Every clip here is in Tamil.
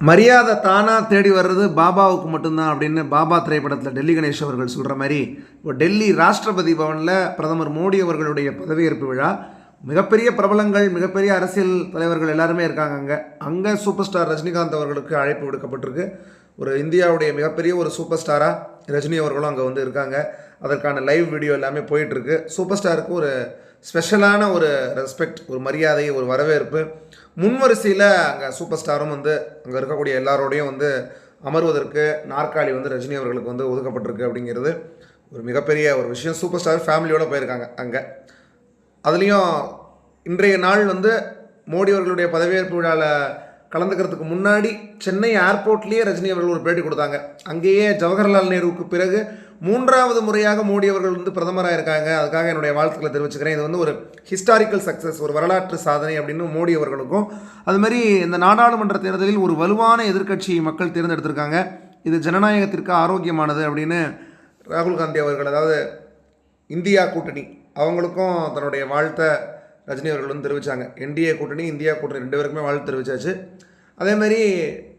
மரியாதை தானாக தேடி வர்றது பாபாவுக்கு மட்டும்தான் அப்படின்னு பாபா திரைப்படத்தில் டெல்லி கணேஷ் அவர்கள் சொல்கிற மாதிரி இப்போ டெல்லி ராஷ்டிரபதி பவனில் பிரதமர் மோடி அவர்களுடைய பதவியேற்பு விழா. மிகப்பெரிய பிரபலங்கள் மிகப்பெரிய அரசியல் தலைவர்கள் எல்லாருமே இருக்காங்க அங்கே. அங்கே சூப்பர் ஸ்டார் ரஜினிகாந்த் அவர்களுக்கு அழைப்பு விடுக்கப்பட்டிருக்கு. ஒரு இந்தியாவுடைய மிகப்பெரிய ஒரு சூப்பர் ஸ்டாராக ரஜினி அவர்களும் அங்கே வந்து இருக்காங்க. அதற்கான லைவ் வீடியோ எல்லாமே போயிட்டுருக்கு சூப்பர் ஸ்டாருக்கு ஒரு ஸ்பெஷலான ஒரு ரெஸ்பெக்ட் ஒரு மரியாதை ஒரு வரவேற்பு. முன்வரிசையில் அங்கே சூப்பர் ஸ்டாரும் வந்து அங்கே இருக்கக்கூடிய எல்லாரோடையும் வந்து அமர்வதற்கு நாற்காலி வந்து ரஜினி அவர்களுக்கு வந்து ஒதுக்கப்பட்டிருக்கு அப்படிங்கிறது ஒரு மிகப்பெரிய ஒரு விஷயம். சூப்பர் ஸ்டார் ஃபேமிலியோடு போயிருக்காங்க அங்கே. அதுலேயும் இன்றைய நாள் வந்து மோடி அவர்களுடைய பதவியேற்பு விழாவில் கலந்துக்கிறதுக்கு முன்னாடி சென்னை ஏர்போர்ட்லேயே ரஜினி அவர்கள் ஒரு பேட்டி கொடுத்தாங்க. அங்கேயே ஜவஹர்லால் நேருவுக்கு பிறகு மூன்றாவது முறையாக மோடி அவர்கள் வந்து பிரதமராக இருக்காங்க. அதுக்காக என்னுடைய வாழ்த்துக்களை தெரிவிச்சுக்கிறேன். இது வந்து ஒரு ஹிஸ்டாரிக்கல் சக்ஸஸ் ஒரு வரலாற்று சாதனை அப்படின்னு மோடி அவர்களுக்கும் அது மாதிரி இந்த நாடாளுமன்ற தேர்தலில் ஒரு வலுவான எதிர்க்கட்சி மக்கள் தேர்ந்தெடுத்திருக்காங்க. இது ஜனநாயகத்திற்கு ஆரோக்கியமானது அப்படின்னு ராகுல் காந்தி அவர்கள் அதாவது இந்தியா கூட்டணி அவங்களுக்கும் தன்னுடைய வாழ்த்தை ரஜினி அவர்கள் வந்து தெரிவித்தாங்க என்டிஏ கூட்டணி இந்தியா கூட்டணி ரெண்டு பேருக்குமே வாழ்த்து தெரிவித்தாச்சு அதேமாதிரி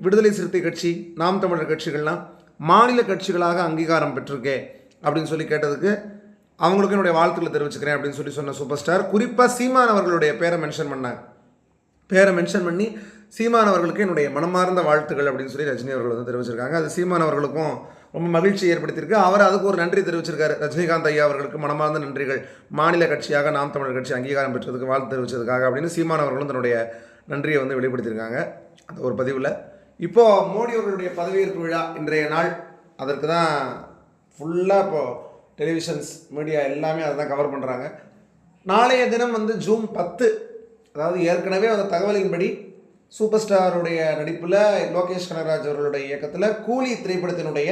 விடுதலை சிறுத்தை கட்சி நாம் தமிழர் கட்சிகள்லாம் மாநில கட்சிகளாக அங்கீகாரம் பெற்றிருக்கே அப்படின்னு சொல்லி கேட்டதுக்கு அவங்களுக்கு என்னுடைய வாழ்த்துக்களை தெரிவிச்சுக்கிறேன் அப்படின்னு சொல்லி சொன்ன சூப்பர் ஸ்டார். குறிப்பாக சீமான் அவர்களுடைய பேரை மென்ஷன் பண்ணாங்க. பேரை மென்ஷன் பண்ணி சீமான் அவர்களுக்கு என்னுடைய மனமார்ந்த வாழ்த்துக்கள் அப்படின்னு சொல்லி ரஜினி அவர்கள் வந்து தெரிவிச்சிருக்காங்க. அது சீமான் அவர்களுக்கும் ரொம்ப மகிழ்ச்சி ஏற்படுத்தியிருக்கு. அவர் அதுக்கு ஒரு நன்றி தெரிவிச்சிருக்காரு. ரஜினிகாந்த் ஐயா அவர்களுக்கு மனமார்ந்த நன்றிகள். மாநில கட்சியாக நாம் தமிழர் கட்சி அங்கீகாரம் பெற்றதுக்கு வாழ்த்து தெரிவித்ததுக்காக அப்படின்னு சீமான் அவர்களும் தன்னுடைய நன்றியை வந்து வெளிப்படுத்தியிருக்காங்க. அந்த ஒரு பதிவில். இப்போது மோடி அவர்களுடைய பதவியேற்பு விழா இன்றைய நாள். அதற்கு தான் ஃபுல்லாக இப்போது டெலிவிஷன்ஸ் மீடியா எல்லாமே அதை தான் கவர் பண்ணுறாங்க நாளைய தினம் வந்து ஜூன் பத்து அதாவது ஏற்கனவே அந்த தகவலின்படி சூப்பர் ஸ்டாருடைய நடிப்பில் லோகேஷ் கனகராஜ் அவர்களுடைய இயக்கத்தில் கூலி திரைப்படத்தினுடைய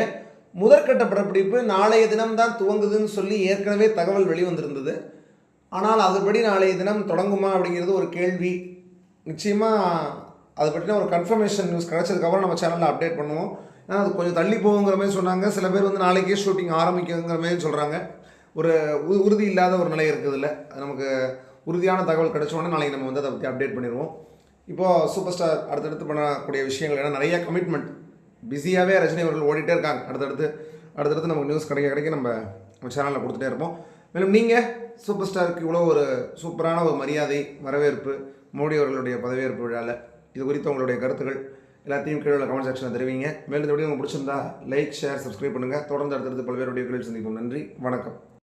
முதற்கட்ட படப்பிடிப்பு நாளைய தினம் தான் துவங்குதுன்னு சொல்லி ஏற்கனவே தகவல் வெளிவந்திருந்தது. ஆனால் அதுபடி நாளைய தினம் தொடங்குமா அப்படிங்கிறது ஒரு கேள்வி. நிச்சயமாக அதை பற்றின ஒரு கன்ஃபர்மேஷன் நியூஸ் கிடச்சதுக்கப்புறம் நம்ம சேனலில் அப்டேட் பண்ணுவோம். ஏன்னா அது கொஞ்சம் தள்ளி போகுங்கிற மாதிரி சொன்னாங்க. சில பேர் வந்து நாளைக்கே ஷூட்டிங் ஆரம்பிக்குங்கிற மாதிரி சொல்கிறாங்க ஒரு உறுதி இல்லாத ஒரு நிலை இருக்குதுல்ல. அது நமக்கு உறுதியான தகவல் கிடச்சோடனே நாளைக்கு நம்ம வந்து அதை பற்றி அப்டேட் பண்ணிடுவோம். இப்போது சூப்பர் ஸ்டார் அடுத்தடுத்து பண்ணக்கூடிய விஷயங்கள் ஏன்னா நிறைய கமிட்மெண்ட் பிஸியாகவே ரஜினி அவர்கள் ஓடிட்டே இருக்காங்க. அடுத்தடுத்து அடுத்தடுத்து நமக்கு நியூஸ் கிடைக்க கிடைக்க நம்ம நம்ம சேனலில் கொடுத்துட்டே இருப்போம். மேலும் நீங்கள் சூப்பர் ஸ்டாருக்கு இவ்வளோ ஒரு சூப்பரான ஒரு மரியாதை வரவேற்பு மோடி அவர்களுடைய பதவியேற்பு விழாவில் இது குறித்து உங்களுடைய கருத்துக்கள் எல்லாத்தையும் கீழே உள்ள கமெண்ட் செக்ஷனில் தெரிவிங்க. மேலும் இந்த வீடியோ உங்களுக்கு பிடிச்சிருந்தா லைக் ஷேர் சப்ஸ்கிரைப் பண்ணுங்கள் தொடர்ந்து அடுத்தடுத்து பல்வேறு வீடியோக்களில் சந்திப்போம். நன்றி. வணக்கம்.